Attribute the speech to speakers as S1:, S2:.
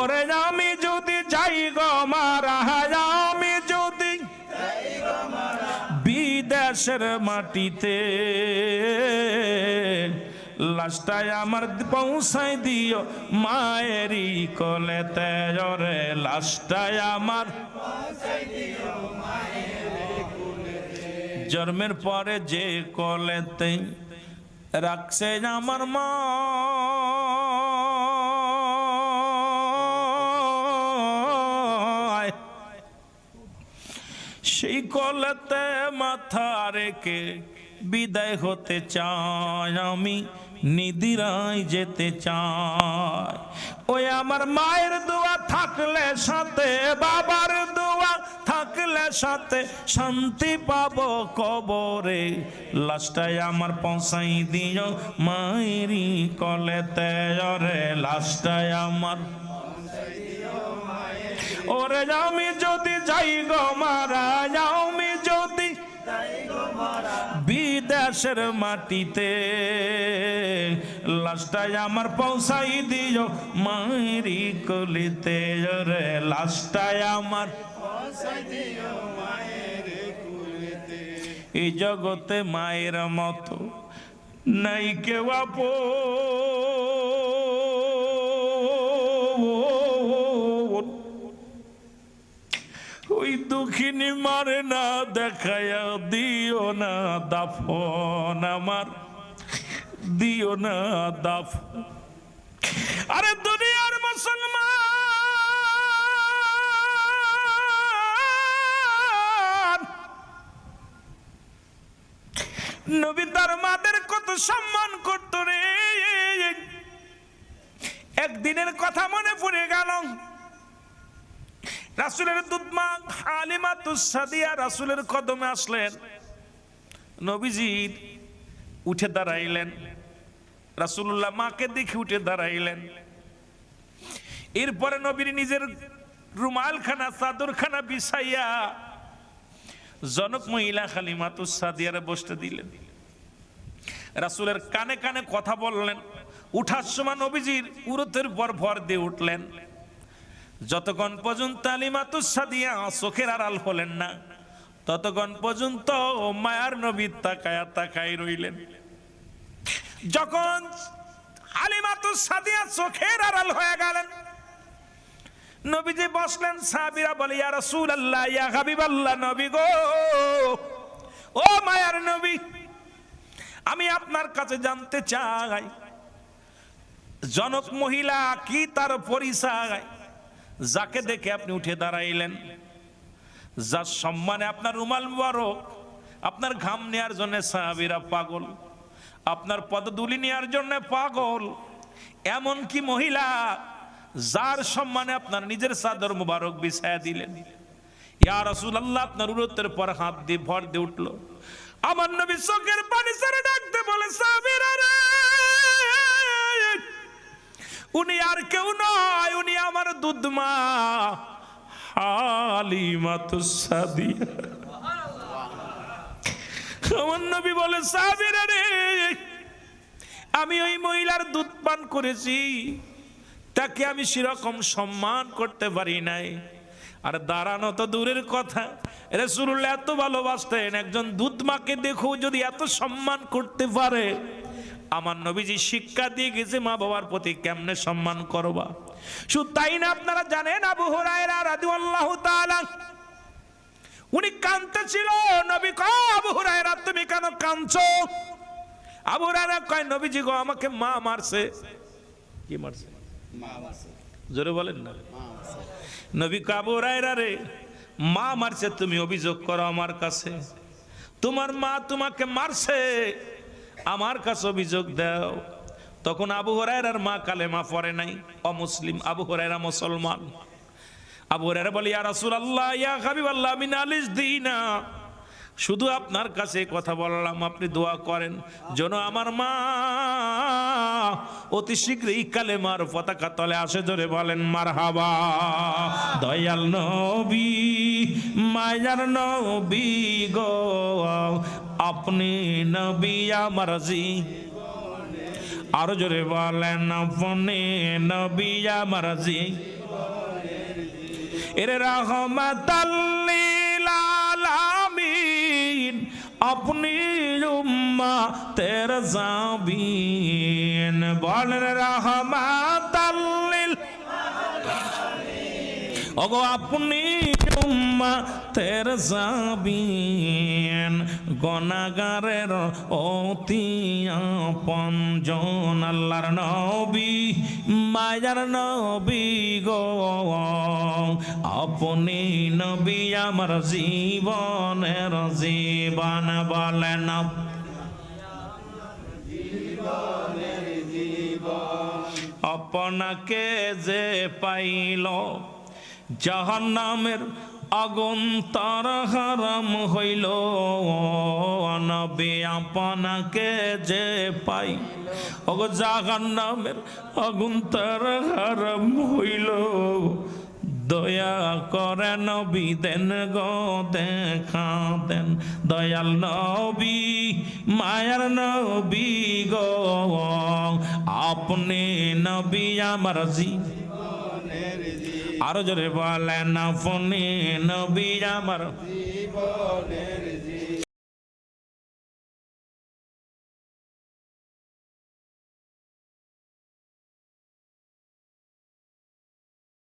S1: আমি যদি যাই গো মারা, আমি যদি বিদেশের মাটিতে লাস্টায় আমার পৌঁছাই দিও মায়েরই কলেতে, ওরে লাস্টায় আমার জন্মের পরে যে কলেতে রাখছে আমার মা। সেই কলেতে মাথা রেখে বিদায় হতে চাই আমি, নিদিরায় যেতে চাই। ওই আমার মায়ের দোয়া থাকলে সাথে, বাবার দোয়া থাকলে সাথে শান্তি পাবো কবরে। লাস্টায় আমার পৌঁছাই দিও মায়েরই কলেতে, ওরে লাস্টায় আমার। ওরে আমি যদি যাই গো বিদেশের মাটিতে। লাস্টাই আমার পৌঁছাই দিও মায়েরি কলিতে রে। লাস্টাই আমার এই জগতে মায়ের মতো নাই কেউ আপন। ওই দুঃখিনী মারে না দেখায়া দিও না দাফন আমার। দিও না দাফ আরে দুনিয়ার মুসলমান! নবী তার মাদের কত সম্মান করত রে। একদিনের কথা মনে পড়ে গেল। রাসুলের দুধমা হালিমা তুসাদিয়া রাসুলের কদমে আসলেন। নবীজির উঠে দাঁড়াইলেন। রাসুল্লাহ মাকে দেখে উঠে দাঁড়াইলেন। এরপরে নবীর নিজের রুমালখানা, চাদরখানা বিছাইয়া জনক মহিলা হালিমা তুসাদিয়ারে বসতে দিলেন। রাসুলের কানে কানে কথা বললেন। উঠার সময় নবীজির উরতের পর ভর দিয়ে উঠলেন। যতক্ষণ পর্যন্ত আলিমাতুস সাদিয়া চোখের আড়াল হলেন না, ততক্ষণ পর্যন্ত মায়ার নবী তাকায়া তাকাই রইলেন। যখন আলিমাতুস সাদিয়া চোখের আড়াল হয়ে গেলেন, নবীজি বসলেন, সাহাবীরা বলে, ইয়া রাসূলুল্লাহ, ইয়া হাবিবাল্লাহ, নবী গো, ও মায়ার নবী, আমি আপনার কাছে জানতে চাই, জনক মহিলা কি তার পরিচয়? যাকে দেখে আপনি উঠে দাঁড়াইলেন। যার সম্মানে আপনার রুমাল মুবারক, আপনার ঘাম নেয়ার জন্য সাহাবিরা পাগল, আপনার পদদুলি নেয়ার জন্য পাগল এমন কি মহিলা যার সম্মানে আপনার নিজের চাদর মুবারক বিছায়া দিলেন। ইয়া রাসূলুল্লাহ, আপনার উরতের পর হাত দিয়ে ভর দিয়ে উঠল। আমার নবী চোখের পানি ছেড়ে ডাকতে বলে, সাহাবীরা রে! উনি আর কেউ নয়, উনি আমার দুধমা। হালিমা তুসাদিয়া আমার নবী বলে সাহাবীরা রে, আমি ওই মহিলার দুধ পান করেছি। তাকে আমি সেরকম সম্মান করতে পারি নাই। আর দাঁড়ানো তো দূরের কথা। রসুল্লাহ এত ভালোবাসতেন, একজন দুধ মাকে দেখো যদি এত সম্মান করতে পারে আমার নবীজি শিক্ষা দিয়ে গেছে মা বাবার প্রতি কেমনে সম্মান করবা? শুধু তাই না আপনারা জানেন আবু হুরায়রা রাদিয়াল্লাহু তাআলা উনি কাঁদতে ছিল নবী কয় আবু হুরায়রা তুমি কেন কাঁদছো? আবু হুরায়রা কয় নবীজি গো আমাকে মা মারছে। কি মারছে? জোরে বলেন না। নবী কয় আবু হুরায়রা রে মা মারছে তুমি অভিযোগ করো আমার কাছে। তোমার মা তোমাকে মারছে। আমার কাছে অভিযোগ দাও। তখন আবু হরাইরার মা কালেমা পড়ে নাই। অমুসলিম আবু হরাইরা মুসলমান। আবু হরাইরা বলে, ইয়া রাসূলুল্লাহ, ইয়া হাবিবাল্লাহ, মিন আলিস দিনা। শুধু আপনার কাছে কথা বললাম, আপনি দোয়া করেন। যেন আমার মা অতি শীঘ্রই কালেমার পতাকা তলে আসে ধরে বলেন, মারহাবা। দয়াল নবী, মায়ার নবী গো। আপনি নবী আমার আরও জোরে বলেন, আপনি নবী আমার এর আলামিন, আপনি উম্মা তের জাবিন। বলেন রহমতাল্লিল ওগো আপনি উম্মা তের যাবিন গনাগারের অতি পঞ্জন আল্লাহর নবী, মায়ার নবী গো। আপনি নবী আমার জীবনের জীবন বলেন। আপনাকে যে পাইল জাহান্নামের আগুন তার হারাম হইল। আপনাকে যে পাই, ওগো জাহান্নামের আগুন তার হারাম হইল। দয়া করে নবী দেন গো, দেখা দেন। দয়াল নবী, মায়ার নবী গো। আপনি নবী আমার জি আরও জোরে বলেন ফোনে নবী আমার।